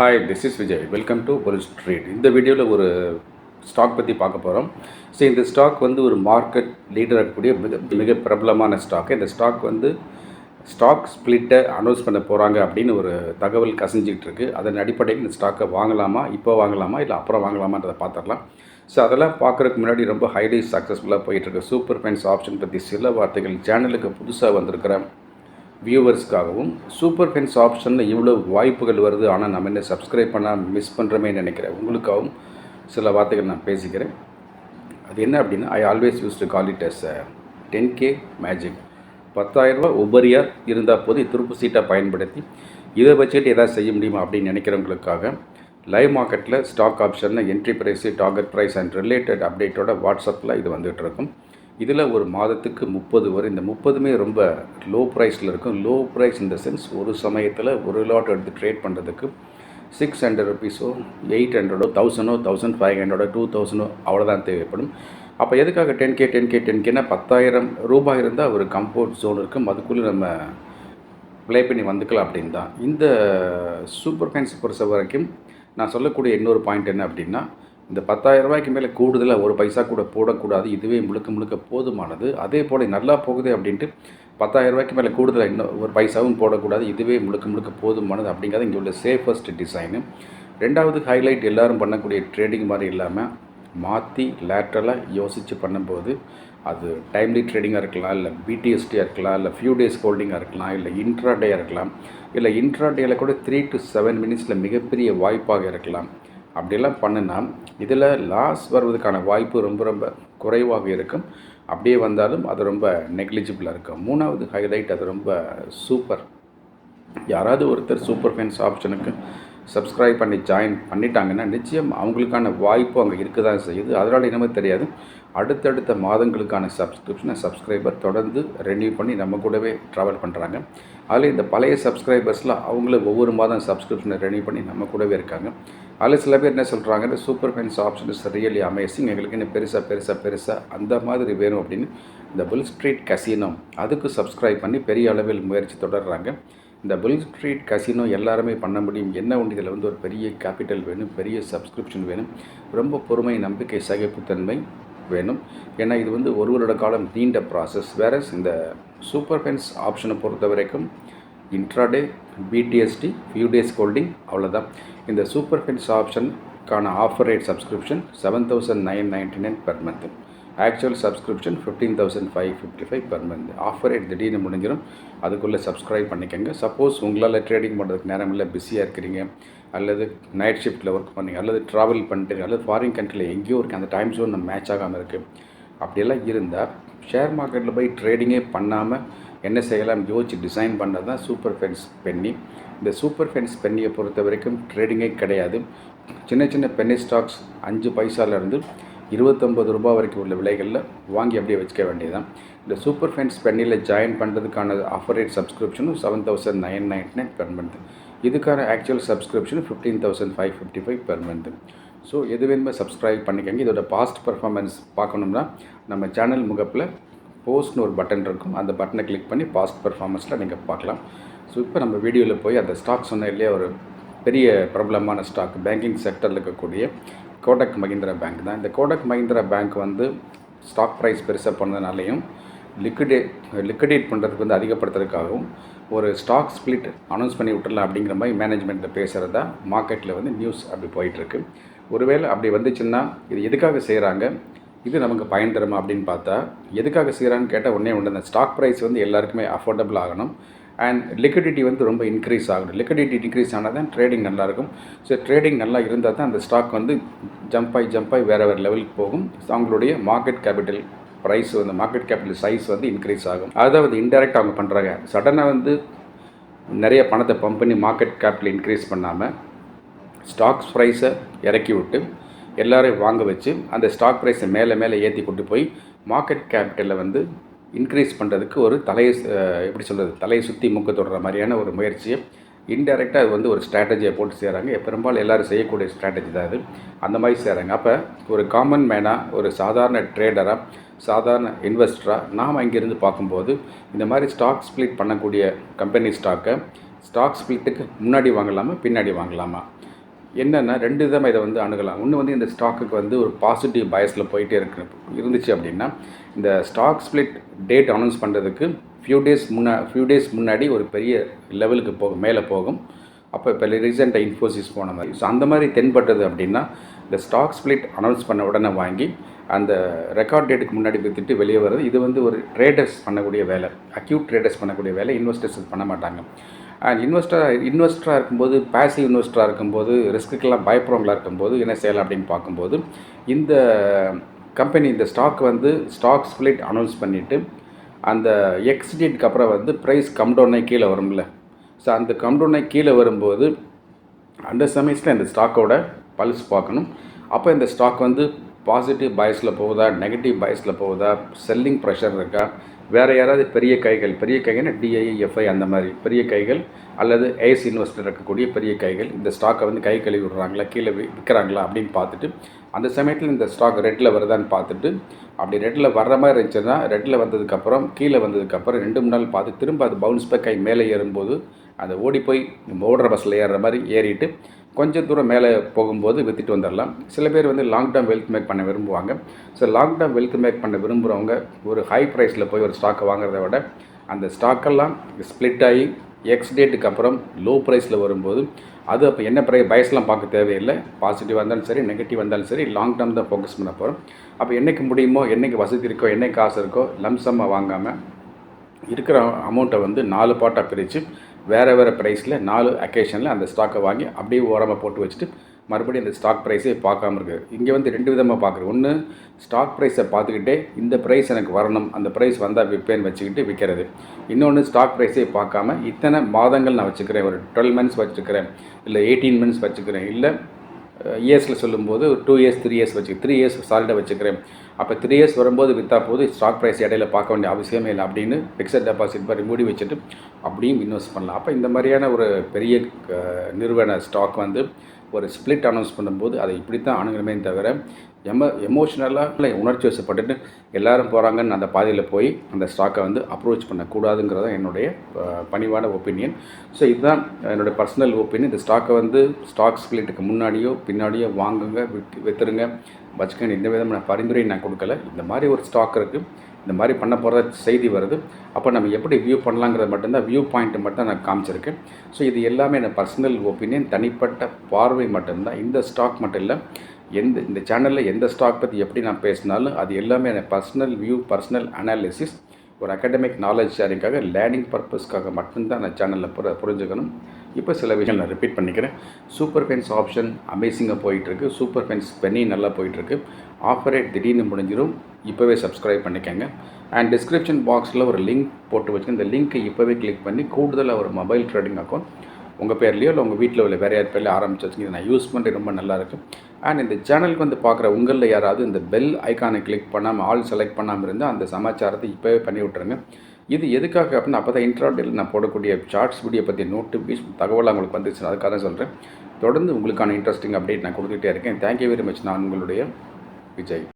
Hi this is Vijay welcome to ஒரு street இந்த வீடியோவில் ஒரு ஸ்டாக் பற்றி பார்க்க போகிறோம் ஸோ இந்த ஸ்டாக் வந்து ஒரு மார்க்கெட் லீடர் இருக்கக்கூடிய மிக மிக பிரபலமான ஸ்டாக் இந்த ஸ்டாக் வந்து ஸ்டாக் ஸ்ப்ளிட்டை அனௌன்ஸ் பண்ண போகிறாங்க அப்படின்னு ஒரு தகவல் கசிஞ்சிக்கிட்டு இருக்குது அதன் அடிப்படையில் இந்த ஸ்டாக்கை வாங்கலாமா இப்போ வாங்கலாமா இல்லை அப்புறம் வாங்கலாமான்றதை பார்த்துடலாம். ஸோ அதெல்லாம் பார்க்குறதுக்கு முன்னாடி ரொம்ப ஹைலி சக்ஸஸ்ஃபுல்லாக போயிட்டுருக்கு சூப்பர் ஃபைன்ஸ் ஆப்ஷன் பற்றி சில வார்த்தைகள் சேனலுக்கு புதுசாக வந்திருக்கிற வியூவர்ஸ்க்காகவும் சூப்பர் ஃபென்ஸ் ஆப்ஷனில் இவ்வளோ வாய்ப்புகள் வருது ஆனால் நம்ம என்ன சப்ஸ்கிரைப் பண்ணால் மிஸ் பண்ணுறோமேன்னு நினைக்கிறேன். உங்களுக்காகவும் சில வார்த்தைகள் நான் பேசிக்கிறேன். அது என்ன அப்படின்னா I always use to call it as ten K magic பத்தாயிரரூபா உபரியாக இருந்தால் போது திருப்பு சீட்டை பயன்படுத்தி இதை வச்சுட்டு எதாவது செய்ய முடியுமா அப்படின்னு நினைக்கிறவங்களுக்காக லைவ் மார்க்கெட்டில் ஸ்டாக் ஆப்ஷனில் entry price target price and related அப்டேட்டோட வாட்ஸ்அப்பில் இது வந்துகிட்ருக்கும் இதில் ஒரு மாதத்துக்கு முப்பது வரும் இந்த முப்பதுமே ரொம்ப லோ ப்ரைஸில் இருக்கும். லோ ப்ரைஸ் இந்த சென்ஸ் ஒரு சமயத்தில் ஒரு லாட் எடுத்து ட்ரேட் பண்ணுறதுக்கு சிக்ஸ் ஹண்ட்ரட் ருபீஸோ எயிட் ஹண்ட்ரடோ தௌசண்டோ தௌசண்ட் ஃபைவ் ஹண்ட்ரடோ டூ தௌசண்டோ அவ்வளோதான் தேவைப்படும். அப்போ எதுக்காக ten K ten K ten கேனா பத்தாயிரம் ரூபாய் இருந்தால் ஒரு கம்ஃபோர்ட் ஜோன் இருக்கும். அதுக்குள்ளே நம்ம ப்ளே பண்ணி வந்துக்கலாம் அப்படின்னு தான் இந்த சூப்பர் ஃபேன்ஸ் பொறுத்த வரைக்கும் நான் சொல்லக்கூடிய இன்னொரு பாயிண்ட் என்ன அப்படின்னா இந்த பத்தாயிரம் ரூபாய்க்கு மேலே கூடுதலாக ஒரு பைசா கூட போடக்கூடாது. இதுவே முழுக்க முழுக்க போதுமானது. அதே போல் நல்லா போகுது அப்படின்ட்டு பத்தாயிரம் ரூபாய்க்கு மேலே கூடுதலாக இன்னும் ஒரு பைசாவும் போடக்கூடாது. இதுவே முழுக்க முழுக்க போதுமானது அப்படிங்கிறது இங்கே உள்ள சேஃபஸ்ட் டிசைனு ரெண்டாவது ஹைலைட் எல்லோரும் பண்ணக்கூடிய ட்ரேடிங் மாதிரி இல்லாமல் மாற்றி லேட்ரலாக யோசித்து பண்ணும்போது அது டைம்லி ட்ரேடிங்காக இருக்கலாம் இல்லை பிடிஎஸ்டியாக இருக்கலாம் இல்லை ஃபியூ டேஸ் ஹோல்டிங்காக இருக்கலாம் இல்லை இன்ட்ராடேயாக இருக்கலாம் இல்லை இன்ட்ராடேயில் கூட த்ரீ டு செவன் மினிட்ஸில் மிகப்பெரிய வாய்ப்பாக இருக்கலாம். அப்படியெல்லாம் பண்ணுனா இதில் லாஸ் வருவதற்கான வாய்ப்பு ரொம்ப ரொம்ப குறைவாக இருக்கும். அப்படியே வந்தாலும் அது ரொம்ப நெக்லிஜிபிளாக இருக்கும். மூணாவது ஹைலைட் அது ரொம்ப சூப்பர் யாராவது ஒருத்தர் சூப்பர் ஃபேன்ஸ் ஆப்ஷனுக்கு சப்ஸ்கிரைப் பண்ணி ஜாயின் பண்ணிட்டாங்கன்னா நிச்சயம் அவங்களுக்கான வாய்ப்பு அங்கே இருக்க தான் செய்யுது. அதனால் என்னமே தெரியாது. அடுத்தடுத்த மாதங்களுக்கான சப்ஸ்கிரிப்ஷனை சப்ஸ்கிரைபர் தொடர்ந்து ரெனியூ பண்ணி நம்ம கூடவே ட்ராவல் பண்ணுறாங்க அதில் இந்த பழைய சப்ஸ்கிரைபர்ஸில் அவங்களும் ஒவ்வொரு மாதம் சப்ஸ்கிரிப்ஷனை ரெனியூ பண்ணி நம்ம கூடவே இருக்காங்க. அதில் சில பேர் என்ன சொல்கிறாங்க இந்த super fans option is really amazing எங்களுக்கு இன்னும் பெருசாக பெருசாக பெருசாக அந்த மாதிரி வேணும் அப்படின்னு இந்த புல் ஸ்ட்ரீட் கசினோ அதுக்கு சப்ஸ்கிரைப் பண்ணி பெரிய அளவில் முயற்சி தொடர்கிறாங்க இந்த புல் ஸ்ட்ரீட் கசினோ எல்லாருமே பண்ண முடியும். என்ன ஒன்று? இதில் வந்து ஒரு பெரிய கேபிட்டல் வேணும் பெரிய சப்ஸ்கிரிப்ஷன் வேணும். ரொம்ப பொறுமை நம்பிக்கை சகிப்புத்தன்மை வேணும். ஏன்னா இது வந்து ஒரு வருட காலம் நீண்ட ப்ராசஸ் வேற இந்த சூப்பர் ஃபென்ஸ் ஆப்ஷனை பொறுத்த வரைக்கும் intraday BTST few days holding அவ்வளோதான் இந்த super fins ஆப்ஷனுக்கான offer rate subscription seven thousand nine ninety nine per month actual subscription fifteen thousand five fifty five per month offer rate திடீர்னு முடிஞ்சிடும் அதுக்குள்ளே சப்ஸ்கிரைப் பண்ணிக்கோங்க. Suppose உங்களால் ட்ரேடிங் பண்ணுறதுக்கு நேரம் இல்லை பிஸியாக இருக்கிறீங்க அல்லது நைட் ஷிஃப்ட்டில் ஒர்க் பண்ணி அல்லது ட்ராவல் பண்ணிட்டு அல்லது ஃபாரின் கண்ட்ரியில் எங்கேயோ இருக்குது அந்த டைம் ஜோன் நம்ம மேட்ச் ஆகாமல் இருக்குது அப்படியெல்லாம் இருந்தால் ஷேர் மார்க்கெட்டில் போய் ட்ரேடிங்கே பண்ணாமல் என்ன செய்யலாம்? யோசிச்சு டிசைன் பண்ணது தான் சூப்பர் ஃபென்ஸ் பென்னி இந்த சூப்பர் ஃபென்ஸ் பென்னியை பொறுத்த வரைக்கும் ட்ரேடிங்கே கிடையாது. சின்ன சின்ன பென்னி ஸ்டாக்ஸ் அஞ்சு பைசாலேருந்து இருபத்தொம்பது ரூபா வரைக்கும் உள்ள விலைகளில் வாங்கி அப்படியே வச்சுக்க வேண்டியதுதான். இந்த சூப்பர் ஃபென்ஸ் பென்னியில் ஜாயின் பண்ணுறதுக்கான offer rate சப்ஸ்கிரிப்ஷனும் seven thousand nine ninety nine per month இதுக்கான actual subscription fifteen thousand five fifty five per month so எது வேணுமே சப்ஸ்கிரைப் பண்ணிக்கோங்க. இதோட பாஸ்ட் பர்ஃபார்மன்ஸ் பார்க்கணும்னா நம்ம சேனல் முகப்பில் போஸ்ட்னு ஒரு பட்டன் இருக்கும். அந்த பட்டனை கிளிக் பண்ணி பாஸ்ட் பர்ஃபார்மன்ஸில் நீங்கள் பார்க்கலாம். ஸோ இப்போ நம்ம வீடியோவில் போய் அந்த ஸ்டாக் சொன்ன இல்லையா ஒரு பெரிய பிரபலமான ஸ்டாக் பேங்கிங் செக்டரில் இருக்கக்கூடிய கோடக் மஹிந்திரா பேங்க் தான். இந்த கோடக் மஹிந்திரா பேங்க் வந்து ஸ்டாக் ப்ரைஸ் பெருசாக பண்ணதுனாலையும் லிக்விடேட் லிக்விடேட் பண்ணுறதுக்கு வந்து அதிகப்படுத்துறதுக்காகவும் ஒரு ஸ்டாக் ஸ்ப்ளிட் அனௌன்ஸ் பண்ணி விட்டுடலாம் அப்படிங்கிற மாதிரி மேனேஜ்மெண்ட்டில் பேசுகிறதா மார்க்கெட்டில் வந்து நியூஸ் அப்படி போயிட்டுருக்கு ஒருவேளை அப்படி வந்துச்சுன்னா இது எதுக்காக செய்கிறாங்க இது நமக்கு பயன் தருமா அப்படின்னு பார்த்தா எதுக்காக செய்கிறான்னு கேட்டால் ஒன்றே ஒன்று அந்த ஸ்டாக் ப்ரைஸ் வந்து எல்லாருக்குமே அஃபோர்டபுள் ஆகணும். அண்ட் லிக்விடிட்டி வந்து ரொம்ப இன்க்ரீஸ் ஆகணும் லிக்விடிட்டி இன்க்ரீஸ் ஆனால் தான் ட்ரேடிங் நல்லாயிருக்கும் ஸோ ட்ரேடிங் நல்லா இருந்தால் தான் அந்த ஸ்டாக் வந்து ஜம்ப் ஆகி ஜம்ப் ஆகி வேறு வேறு லெவலுக்கு போகும். அவங்களுடைய மார்க்கெட் கேபிட்டல் ப்ரைஸ் வந்து மார்க்கெட் கேபிட்டல் சைஸ் வந்து இன்க்ரீஸ் ஆகும். அதாவது இன்டெரக்ட் அவங்க பண்ணுறாங்க சடனாக வந்து நிறைய பணத்தை பம்ப் பண்ணி மார்க்கெட் கேபிட்டல் இன்க்ரீஸ் பண்ணாமல் ஸ்டாக்ஸ் ப்ரைஸை இறக்கி விட்டு எல்லோரையும் வாங்க வச்சு அந்த ஸ்டாக் ப்ரைஸை மேலே மேலே ஏற்றி கொண்டு போய் மார்க்கெட் கேபிட்டலில் வந்து இன்க்ரீஸ் பண்ணுறதுக்கு ஒரு தலையை எப்படி சொல்கிறது தலையை சுற்றி மூக்க தொடுற மாதிரியான ஒரு முயற்சியை இன்டெரக்டாக அது வந்து ஒரு ஸ்ட்ராட்டஜியை போட்டு செய்கிறாங்க பெரும்பாலும் எல்லோரும் செய்யக்கூடிய ஸ்ட்ராட்டஜி தான் அது. அந்த மாதிரி செய்கிறாங்க அப்போ ஒரு காமன் மேனாக ஒரு சாதாரண ட்ரேடராக சாதாரண இன்வெஸ்டராக நாம் இங்கேருந்து பார்க்கும்போது இந்த மாதிரி ஸ்டாக் ஸ்ப்ளிட் பண்ணக்கூடிய கம்பெனி ஸ்டாக்கை ஸ்டாக் ஸ்ப்ளிட்டுக்கு முன்னாடி வாங்கலாமா பின்னாடி வாங்கலாமா? என்னென்னா ரெண்டு விதமாக இதை வந்து அணுகலாம். ஒன்று வந்து இந்த ஸ்டாக்குக்கு வந்து ஒரு பாசிட்டிவ் பயஸில் போயிட்டே இருக்கு. இருந்துச்சு அப்படின்னா இந்த ஸ்டாக் ஸ்ப்ளிட் டேட் அனௌன்ஸ் பண்ணுறதுக்கு ஃபியூ டேஸ் முன்னா ஃபியூ டேஸ் முன்னாடி ஒரு பெரிய லெவலுக்கு போகும் மேலே போகும். அப்போ இப்போ ரீசெண்டாக இன்ஃபோசிஸ் போன மாதிரி. ஸோ அந்த மாதிரி தென்பட்டது அப்படின்னா இந்த ஸ்டாக் ஸ்ப்ளிட் அனௌன்ஸ் பண்ண உடனே வாங்கி அந்த ரெக்கார்ட் டேட்டுக்கு முன்னாடி விற்றுட்டு வெளியே வர்றது இது வந்து ஒரு ட்ரேடர்ஸ் பண்ணக்கூடிய வேலை. அக்யூட் ட்ரேடர்ஸ் பண்ணக்கூடிய வேலை. இன்வெஸ்டர்ஸ் பண்ண மாட்டாங்க. அண்ட் இன்வெஸ்டராக இன்வெஸ்டராக இருக்கும்போது பேசிவ் இன்வெஸ்டராக இருக்கும்போது ரிஸ்க்குக்கெல்லாம் பயப்படுறவங்களாக இருக்கும்போது என்ன செய்யலாம் அப்படின்னு பார்க்கும்போது இந்த கம்பெனி இந்த ஸ்டாக் வந்து ஸ்டாக் ஸ்பிளிட் அனௌன்ஸ் பண்ணிவிட்டு அந்த எக்ஸ் அப்புறம் வந்து ப்ரைஸ் கம் டவுனே கீழே வரும்ல. ஸோ அந்த கம் டவுனே கீழே வரும்போது அந்த சமயத்தில் இந்த ஸ்டாக்கோட பல்ஸ் பார்க்கணும். அப்போ இந்த ஸ்டாக் வந்து பாசிட்டிவ் பயஸில் போகுதா நெகட்டிவ் பயஸில் போகுதா செல்லிங் ப்ரெஷர் இருக்கா வேறு யாராவது பெரிய கைகள் பெரிய கைகள்னா டிஐ எஃப்ஐ அந்த மாதிரி பெரிய கைகள் அல்லது ஏஸ் இன்வெஸ்டர் இருக்கக்கூடிய பெரிய கைகள் இந்த ஸ்டாக்கை வந்து கை கழுவி விடுறாங்களா கீழே வி- விற்கிறாங்களா அப்படின்னு பார்த்துட்டு அந்த சமயத்தில் இந்த ஸ்டாக் ரெட்டில் வருதான்னு பார்த்துட்டு அப்படி ரெட்டில் வர்ற மாதிரி இருந்துச்சுன்னா ரெட்டில் வந்ததுக்கப்புறம் கீழே வந்ததுக்கப்புறம் ரெண்டு மூணு நாள் பார்த்து திரும்ப அது பவுன்ஸ் பேக் கை மேலே ஏறும்போது அதை ஓடி போய் ஓடுற பஸ்ஸில் ஏறுற மாதிரி ஏறிட்டு கொஞ்சம் தூரம் மேலே போகும்போது விற்றுட்டு வந்துடலாம். சில பேர் வந்து லாங் டேர்ம் வெல்த் மேக் பண்ண விரும்புவாங்க. So long term wealth make பண்ண விரும்புகிறவங்க ஒரு ஹை ப்ரைஸில் போய் ஒரு ஸ்டாக்கை வாங்குறத விட அந்த ஸ்டாக்கெல்லாம் ஸ்ப்ளிட் ஆகி எக்ஸ் டேட்டுக்கு அப்புறம் லோ ப்ரைஸில் வரும்போது அது அப்போ என்ன ப்ரை பயஸ்லாம் பார்க்க தேவையில்லை. பாசிட்டிவாக இருந்தாலும் சரி நெகட்டிவ் இருந்தாலும் சரி லாங் டேர்ம் தான் ஃபோக்கஸ் பண்ண போகிறோம் அப்போ என்றைக்கு முடியுமோ என்றைக்கு வசதி இருக்கோ என்னைக்கு காசு இருக்கோ லம்சமாக வாங்காமல் இருக்கிற அமௌண்ட்டை வந்து நாலு பாட்டாக பிரித்து வேறு வேறு ப்ரைஸில் நாலு அக்கேஷனில் அந்த ஸ்டாக்கை வாங்கி அப்படியே ஓரமாக போட்டு வச்சுட்டு மறுபடியும் அந்த ஸ்டாக் ப்ரைஸே பார்க்காம இருக்குது இங்கே வந்து ரெண்டு விதமாக பார்க்குறேன். ஒன்று ஸ்டாக் ப்ரைஸை பார்த்துக்கிட்டே இந்த ப்ரைஸ் எனக்கு வரணும். அந்த ப்ரைஸ் வந்தால் விற்பேன்னு வச்சுக்கிட்டு விற்கிறது இன்னொன்று ஸ்டாக் ப்ரைஸே பார்க்காம இத்தனை மாதங்கள் நான் வச்சுக்கிறேன். ஒரு டுவெல் மந்த்ஸ் வச்சுக்கிறேன். இல்லை எயிட்டீன் மந்த்ஸ் வச்சுக்கிறேன். இல்லை இயர்ஸில் சொல்லும்போது டூ இயர்ஸ் த்ரீ இயர்ஸ் வச்சு த்ரீ இயர்ஸ் சாலிடாக வச்சுக்கிறேன். அப்போ த்ரீ இயர்ஸ் வரும்போது விற்றா போது ஸ்டாக் ப்ரைஸ் இடையில பார்க்க வேண்டிய அவசியமே இல்லை அப்படின்னு ஃபிக்ஸட் டெபாசிட் மாதிரி மூடி வச்சுட்டு அப்படியும் இன்வெஸ்ட் பண்ணலாம். அப்போ இந்த மாதிரியான ஒரு பெரிய நிறுவன ஸ்டாக் வந்து ஒரு ஸ்ப்ளிட் அனௌன்ஸ் பண்ணும்போது அதை இப்படி தான் அணுகணுமே தவிர எம எமோஷ்னலாக இல்லை உணர்ச்சி வசப்பட்டுட்டு எல்லாரும் போகிறாங்கன்னு அந்த பாதையில் போய் அந்த ஸ்டாக்கை வந்து அப்ரோச் பண்ணக்கூடாதுங்கிறது தான் என்னுடைய பணிவான ஒப்பீனியன் ஸோ இதுதான் என்னுடைய பர்சனல் ஒப்பீனியன் இந்த ஸ்டாக்கை வந்து ஸ்டாக் ஸ்பிளிட்டுக்கு முன்னாடியோ பின்னாடியோ வாங்குங்க விற்று விற்றுருங்க வச்சுக்கங்க எந்த விதமான பரிந்துரை நான் கொடுக்கல. இந்த மாதிரி ஒரு ஸ்டாக் இருக்குது இந்த மாதிரி பண்ண போகிறத செய்தி வருது. அப்போ நம்ம எப்படி வியூ பண்ணலாங்கிறது மட்டும்தான் வியூ பாயிண்ட் மட்டும் நான் காமிச்சிருக்கேன். ஸோ இது எல்லாமே எனக்கு பர்சனல் ஒப்பீனியன் தனிப்பட்ட பார்வை மட்டும்தான். இந்த ஸ்டாக் மட்டும் இல்லை எந்த இந்த சேனலில் எந்த ஸ்டாக் பற்றி எப்படி நான் பேசினாலும் அது எல்லாமே எனக்கு பர்சனல் வியூ பர்சனல் அனாலிசிஸ் ஒரு அகாடமிக் நாலேஜ் ஷேரிங்காக லேர்னிங் பர்பஸ்க்காக மட்டும்தான் நான் சேனலில் புர புரிஞ்சுக்கணும். இப்போ சில விஷயம் நான் ரிப்பீட் பண்ணிக்கிறேன். சூப்பர் ஃபென்ஸ் ஆப்ஷன் அமேசிங்காக போயிட்டுருக்கு. சூப்பர் ஃபென்ஸ் பெனி நல்லா போயிட்டுருக்கு. ஆஃபர் ரேட் திடீர்னு முடிஞ்சிடும் இப்போவே சப்ஸ்கிரைப் பண்ணிக்கோங்க. அண்ட் டிஸ்கிரிப்ஷன் பாக்ஸில் ஒரு லிங்க் போட்டு வச்சு இந்த லிங்க்கை இப்போவே கிளிக் பண்ணி கூடுதலாக ஒரு மொபைல் ட்ரேடிங் அக்கௌண்ட் உங்கள் பேர்லையோ இல்லை உங்கள் வீட்டில் உள்ள வேறு யார் பேர்லையோ ஆரம்பிச்சு வச்சுங்க நான் யூஸ் பண்ணி ரொம்ப நல்லாயிருக்கு அண்ட் இந்த சேனலுக்கு வந்து பார்க்குற உங்களில் யாராவது இந்த பெல் ஐக்கானை கிளிக் பண்ணாமல் ஆல் செலக்ட் பண்ணாமல் இருந்தால் அந்த சமாச்சாரத்தை இப்போவே பண்ணி விட்ருங்க இது எதுக்காக அப்படின்னா அப்போ தான் இன்ட்ராடேல நான் போடக்கூடிய சார்ட்ஸ் வீடியோ பற்றி நோட்டிஃபிகேஷன் தகவலாக உங்களுக்கு வந்துச்சு அதுக்காக தான் சொல்கிறேன் தொடர்ந்து உங்களுக்கான இன்ட்ரெஸ்டிங் அப்டேட் நான் கொடுத்துட்டே இருக்கேன். தேங்க்யூ வெரி மச் நான் உங்களுடைய விஜய்.